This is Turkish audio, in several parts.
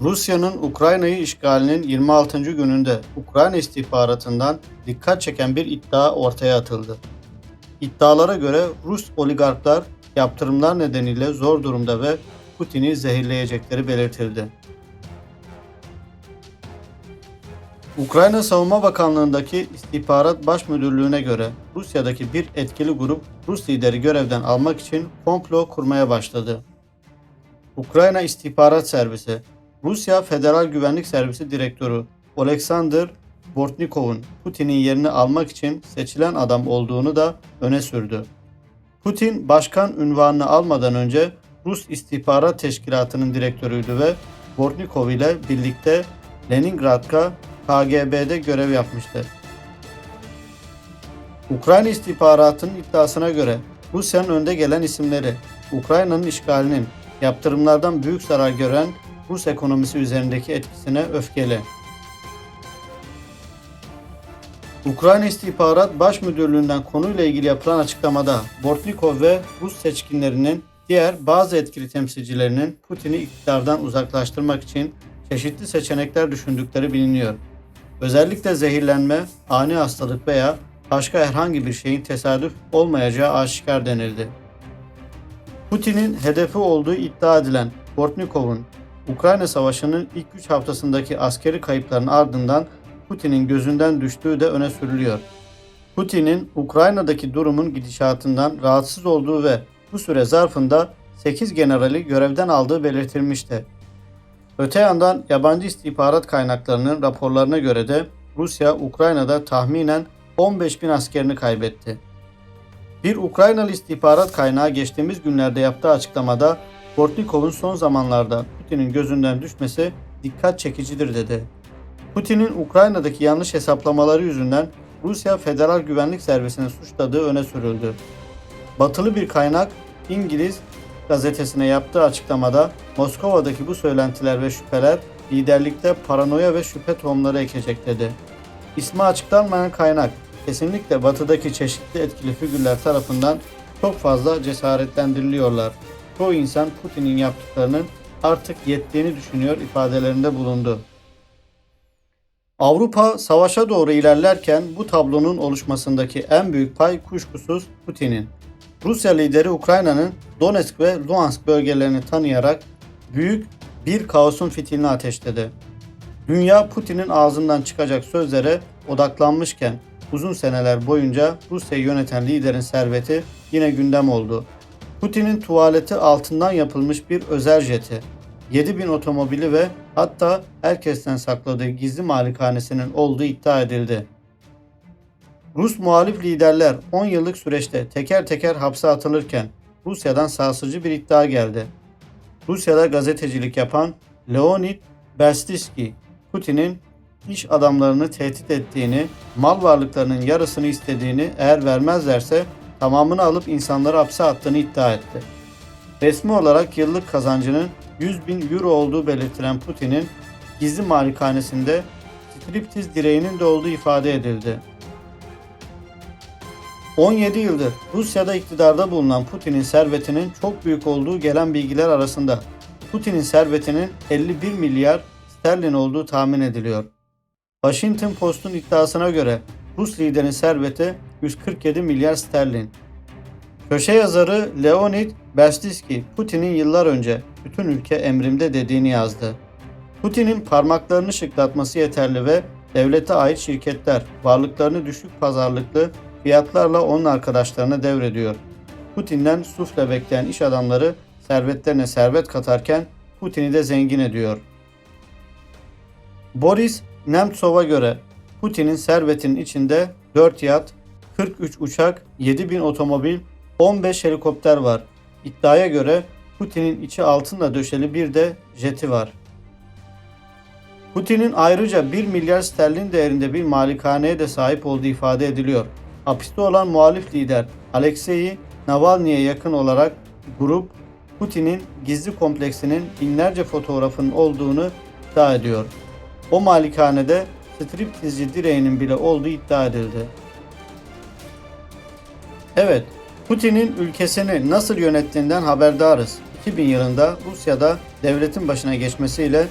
Rusya'nın Ukrayna'yı işgalinin 26. gününde Ukrayna istihbaratından dikkat çeken bir iddia ortaya atıldı. İddialara göre Rus oligarklar yaptırımlar nedeniyle zor durumda ve Putin'i zehirleyecekleri belirtildi. Ukrayna Savunma Bakanlığı'ndaki İstihbarat Baş Müdürlüğü'ne göre Rusya'daki bir etkili grup Rus lideri görevden almak için komplo kurmaya başladı. Ukrayna İstihbarat Servisi, Rusya Federal Güvenlik Servisi Direktörü Oleksandr Bortnikov'un Putin'in yerini almak için seçilen adam olduğunu da öne sürdü. Putin başkan ünvanını almadan önce Rus İstihbarat Teşkilatı'nın direktörüydü ve Bortnikov ile birlikte Leningrad'da KGB'de görev yapmıştı. Ukrayna istihbaratının iddiasına göre Rusya'nın önde gelen isimleri Ukrayna'nın işgalinin yaptırımlardan büyük zarar gören Rus ekonomisi üzerindeki etkisine öfkeli. Ukrayna İstihbarat Baş Müdürlüğü'nden konuyla ilgili yapılan açıklamada Bortnikov ve Rus seçkinlerinin diğer bazı etkili temsilcilerinin Putin'i iktidardan uzaklaştırmak için çeşitli seçenekler düşündükleri biliniyor. Özellikle zehirlenme, ani hastalık veya başka herhangi bir şeyin tesadüf olmayacağı aşikar denildi. Putin'in hedefi olduğu iddia edilen Bortnikov'un Ukrayna Savaşı'nın ilk 3 haftasındaki askeri kayıpların ardından Putin'in gözünden düştüğü de öne sürülüyor. Putin'in Ukrayna'daki durumun gidişatından rahatsız olduğu ve bu süre zarfında 8 generali görevden aldığı belirtilmişti. Öte yandan yabancı istihbarat kaynaklarının raporlarına göre de Rusya Ukrayna'da tahminen 15 bin askerini kaybetti. Bir Ukraynalı istihbarat kaynağı geçtiğimiz günlerde yaptığı açıklamada Bortnikov'un son zamanlarda Putin'in gözünden düşmesi dikkat çekicidir dedi. Putin'in Ukrayna'daki yanlış hesaplamaları yüzünden Rusya Federal Güvenlik Servisi'ni suçladığı öne sürüldü. Batılı bir kaynak İngiliz gazetesine yaptığı açıklamada Moskova'daki bu söylentiler ve şüpheler liderlikte paranoya ve şüphe tohumları ekecek dedi. İsmi açıklanmayan kaynak kesinlikle batıdaki çeşitli etkili figürler tarafından çok fazla cesaretlendiriliyorlar. Çoğu insan Putin'in yaptıklarının artık yettiğini düşünüyor ifadelerinde bulundu. Avrupa savaşa doğru ilerlerken bu tablonun oluşmasındaki en büyük pay kuşkusuz Putin'in. Rusya lideri Ukrayna'nın Donetsk ve Luhansk bölgelerini tanıyarak büyük bir kaosun fitilini ateşledi. Dünya Putin'in ağzından çıkacak sözlere odaklanmışken uzun seneler boyunca Rusya'yı yöneten liderin serveti yine gündem oldu. Putin'in tuvaleti altından yapılmış bir özel jeti, 7000 otomobili ve hatta herkesten sakladığı gizli malikanesinin olduğu iddia edildi. Rus muhalif liderler 10 yıllık süreçte teker teker hapse atılırken Rusya'dan sarsıcı bir iddia geldi. Rusya'da gazetecilik yapan Leonid Berstiski, Putin'in iş adamlarını tehdit ettiğini, mal varlıklarının yarısını istediğini eğer vermezlerse tamamını alıp insanları hapse attığını iddia etti. Resmi olarak yıllık kazancının 100 bin euro olduğu belirtilen Putin'in gizli malikanesinde striptiz direğinin de olduğu ifade edildi. 17 yıldır Rusya'da iktidarda bulunan Putin'in servetinin çok büyük olduğu gelen bilgiler arasında Putin'in servetinin 51 milyar sterlin olduğu tahmin ediliyor. Washington Post'un iddiasına göre Rus liderin serveti 147 milyar sterlin. Köşe yazarı Leonid Berstiski, Putin'in yıllar önce bütün ülke emrimde dediğini yazdı. Putin'in parmaklarını şıklatması yeterli ve devlete ait şirketler varlıklarını düşük pazarlıklı fiyatlarla onun arkadaşlarına devrediyor. Putin'den sufle bekleyen iş adamları servetlerine servet katarken Putin'i de zengin ediyor. Boris Nemtsov'a göre Putin'in servetinin içinde 4 yat, 43 uçak, 7000 otomobil, 15 helikopter var. İddiaya göre Putin'in içi altınla döşeli bir de jeti var. Putin'in ayrıca 1 milyar sterlin değerinde bir malikaneye de sahip olduğu ifade ediliyor. Hapiste olan muhalif lider Alexei Navalny'e yakın olarak grup Putin'in gizli kompleksinin binlerce fotoğrafının olduğunu iddia ediyor. O malikanede striptizci direğinin bile olduğu iddia edildi. Evet, Putin'in ülkesini nasıl yönettiğinden haberdarız. 2000 yılında Rusya'da devletin başına geçmesiyle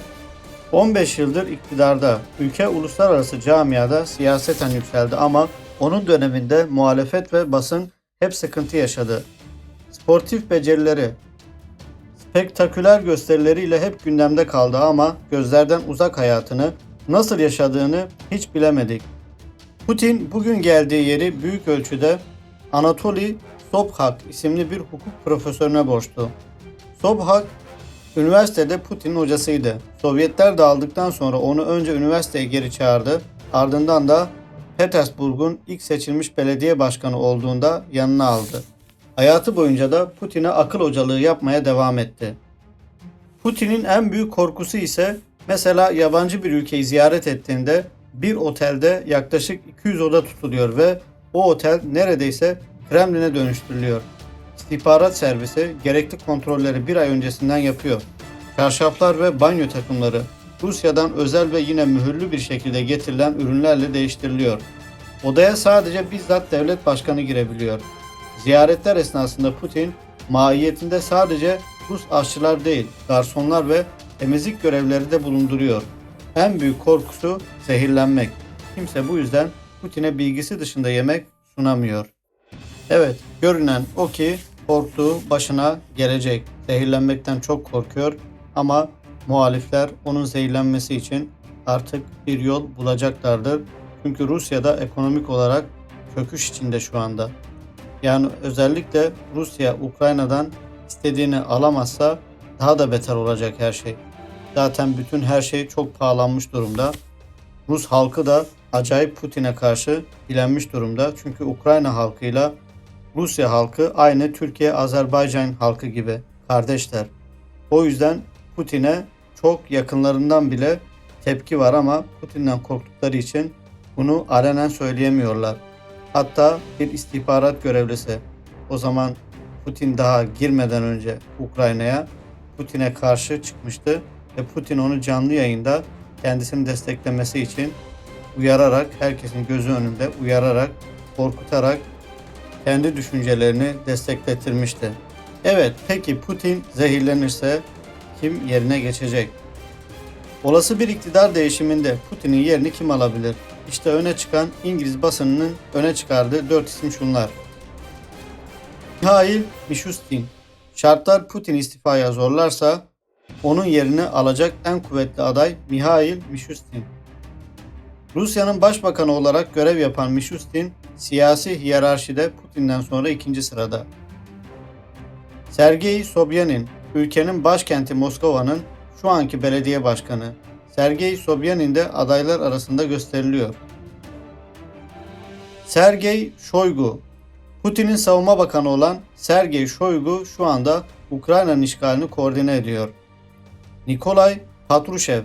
15 yıldır iktidarda, ülke uluslararası camiada siyaseten yükseldi ama onun döneminde muhalefet ve basın hep sıkıntı yaşadı. Sportif becerileri, spektaküler gösterileriyle hep gündemde kaldı ama gözlerden uzak hayatını nasıl yaşadığını hiç bilemedik. Putin bugün geldiği yeri büyük ölçüde Anatoly Sobchak isimli bir hukuk profesörüne borçlu. Sobchak üniversitede Putin'in hocasıydı. Sovyetler dağıldıktan sonra onu önce üniversiteye geri çağırdı. Ardından da Petersburg'un ilk seçilmiş belediye başkanı olduğunda yanına aldı. Hayatı boyunca da Putin'e akıl hocalığı yapmaya devam etti. Putin'in en büyük korkusu ise mesela yabancı bir ülkeyi ziyaret ettiğinde bir otelde yaklaşık 200 oda tutuluyor ve o otel neredeyse Kremlin'e dönüştürülüyor. İstihbarat servisi gerekli kontrolleri bir ay öncesinden yapıyor. Çarşaflar ve banyo takımları Rusya'dan özel ve yine mühürlü bir şekilde getirilen ürünlerle değiştiriliyor. Odaya sadece bizzat devlet başkanı girebiliyor. Ziyaretler esnasında Putin mahiyetinde sadece Rus aşçılar değil, garsonlar ve temizlik görevlileri de bulunduruyor. En büyük korkusu zehirlenmek. Kimse bu yüzden Putin'e bilgisi dışında yemek sunamıyor. Evet, görünen o ki korktuğu başına gelecek. Zehirlenmekten çok korkuyor ama muhalifler onun zehirlenmesi için artık bir yol bulacaklardır. Çünkü Rusya'da ekonomik olarak çöküş içinde şu anda. Yani özellikle Rusya Ukrayna'dan istediğini alamazsa daha da beter olacak her şey. Zaten bütün her şey çok pahalanmış durumda. Rus halkı da acayip Putin'e karşı bilenmiş durumda. Çünkü Ukrayna halkıyla Rusya halkı aynı Türkiye Azerbaycan halkı gibi kardeşler. O yüzden Putin'e çok yakınlarından bile tepki var ama Putin'den korktukları için bunu alenen söyleyemiyorlar. Hatta bir istihbarat görevlisi o zaman Putin daha girmeden önce Ukrayna'ya Putin'e karşı çıkmıştı ve Putin onu canlı yayında kendisini desteklemesi için uyararak herkesin gözü önünde uyararak korkutarak kendi düşüncelerini destekletirmişti. Evet peki Putin zehirlenirse kim yerine geçecek? Olası bir iktidar değişiminde Putin'in yerini kim alabilir? İşte öne çıkan İngiliz basınının öne çıkardığı dört isim şunlar. Mihail Mishustin. Şartlar Putin istifaya zorlarsa onun yerini alacak en kuvvetli aday Mihail Mishustin. Rusya'nın başbakanı olarak görev yapan Mishustin, siyasi hiyerarşide Putin'den sonra ikinci sırada. Sergey Sobyanin, ülkenin başkenti Moskova'nın şu anki belediye başkanı. Sergey Sobyanin de adaylar arasında gösteriliyor. Sergey Shoigu, Putin'in savunma bakanı olan Sergey Shoigu şu anda Ukrayna'nın işgalini koordine ediyor. Nikolay Patrushev,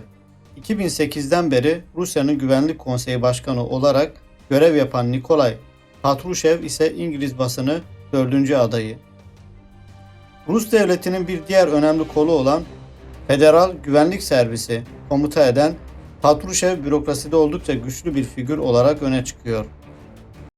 2008'den beri Rusya'nın Güvenlik Konseyi Başkanı olarak görev yapan Nikolay Patrushev ise İngiliz basını dördüncü adayı. Rus devletinin bir diğer önemli kolu olan Federal Güvenlik Servisi komuta eden Patrushev bürokraside oldukça güçlü bir figür olarak öne çıkıyor.